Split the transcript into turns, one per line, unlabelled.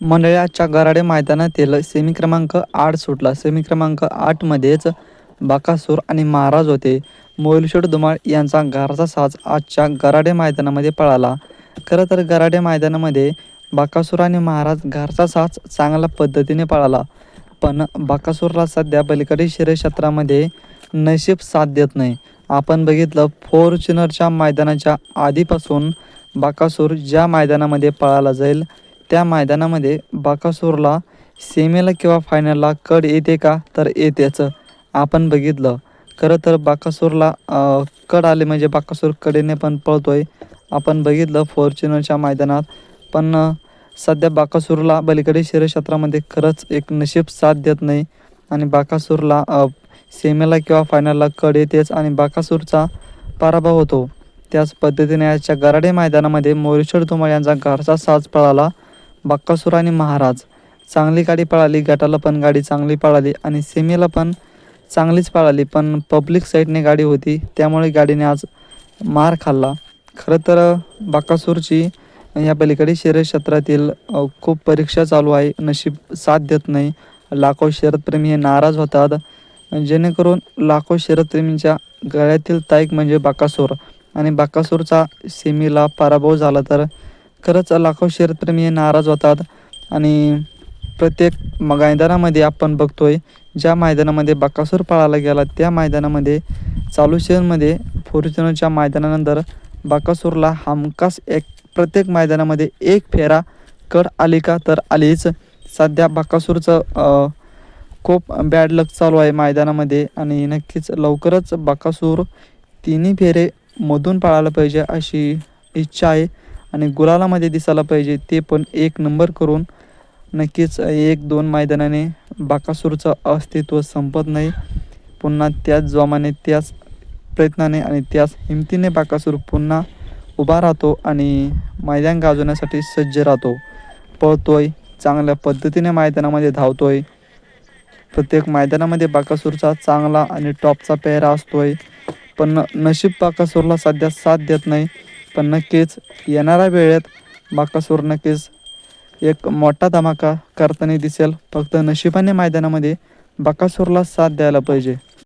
मंडळी आजच्या गराडे मैदानातील सेमी क्रमांक आठ सुटला. सेमी क्रमांक आठमध्येच बाकासूर आणि महाराज होते. मोईलशेठ धुमाळ यांचा घरचा साज आजच्या गराडे मैदानामध्ये पळाला. खरं तर गराडे मैदानामध्ये बाकासूर आणि महाराज घरचा साज चांगल्या पद्धतीने पळाला. पण बाकासूरला सध्या पलीकडे क्षेत्रामध्ये नशीब साथ देत नाही. आपण बघितलं फॉर्च्युनरच्या मैदानाच्या आधीपासून बाकासूर ज्या मैदानामध्ये पळाला जाईल त्या मैदानामध्ये बाकासूरला सेमीला किंवा फायनलला कड येते का? तर येतेच. आपण बघितलं. खरं तर बाकासूरला कड आले म्हणजे बाकासूर कडेने पण पळतो आहे आपण बघितलं फॉर्च्युनरच्या मैदानात. पण सध्या बाकासूरला बलीकडे क्षेत्रामध्ये खरंच एक नशीब साथ देत नाही. आणि बाकासूरला सेमेला सेमीला किंवा फायनलला कड येतेच आणि बाकासूरचा पराभव होतो. त्याच पद्धतीने आजच्या गराडे मैदानामध्ये मोरेश्वर धुमाळ यांचा घरचा साज पळाला. बक्कासूर आणि महाराज. चांगली गाडी पळाली गटाला पण गाडी चांगली पळाली आणि सेमीला पण चांगलीच पळाली पण पब्लिक साईडने गाडी होती त्यामुळे गाडीने आज मार खाल्ला. खरं तर बाकासूरची या पलीकडे शर्यत क्षेत्रातील खूप परीक्षा चालू आहे नशीब साथ देत नाही. लाखो शरदप्रेमी हे नाराज होतात. जेणेकरून लाखो शरदप्रेमींच्या गळ्यातील ताईक म्हणजे बाकासूर आणि बाकासूरचा सेमीला पराभव झाला तर खरंच लाखो शरदप्रेमी नाराज होतात. आणि प्रत्येक मैदानामध्ये आपण बघतोय ज्या मैदानामध्ये बाकासूर पाळायला गेला त्या मैदानामध्ये चालू शहरमध्ये फॉर्च्युनरच्या मैदानानंतर बाकासूरला हमखास एक प्रत्येक मैदानामध्ये एक फेरा कड आली का तर आलीच. सध्या बाकासूरचं खूप बॅड लक चालू आहे मैदानामध्ये आणि नक्कीच लवकरच बाकासूर तिन्ही फेरे मधून पाळायला पाहिजे अशी इच्छा आहे. आणि गुलालामध्ये दिसायला पाहिजे ते पण एक नंबर करून नक्कीच एक दोन मैदानाने बाकासूरचं अस्तित्व संपत नाही. पुन्हा त्याच जोमाने त्याच प्रयत्नाने आणि त्याच हिमतीने बाकासूर पुन्हा उभा राहतो आणि मैदान गाजवण्यासाठी सज्ज राहतो. पळतोय चांगल्या पद्धतीने मैदानामध्ये धावतोय. प्रत्येक मैदानामध्ये बाकासूरचा चांगला आणि टॉपचा पेहरा असतोय. पण नशीब बाकासूरला सध्या साथ देत नाही. पण नक्कीच येणाऱ्या वेळेत बाकासूर नक्कीच एक मोठा धमाका करताना दिसेल. फक्त नशिबाने मैदानामध्ये बाकासूरला साथ द्यायला पाहिजे.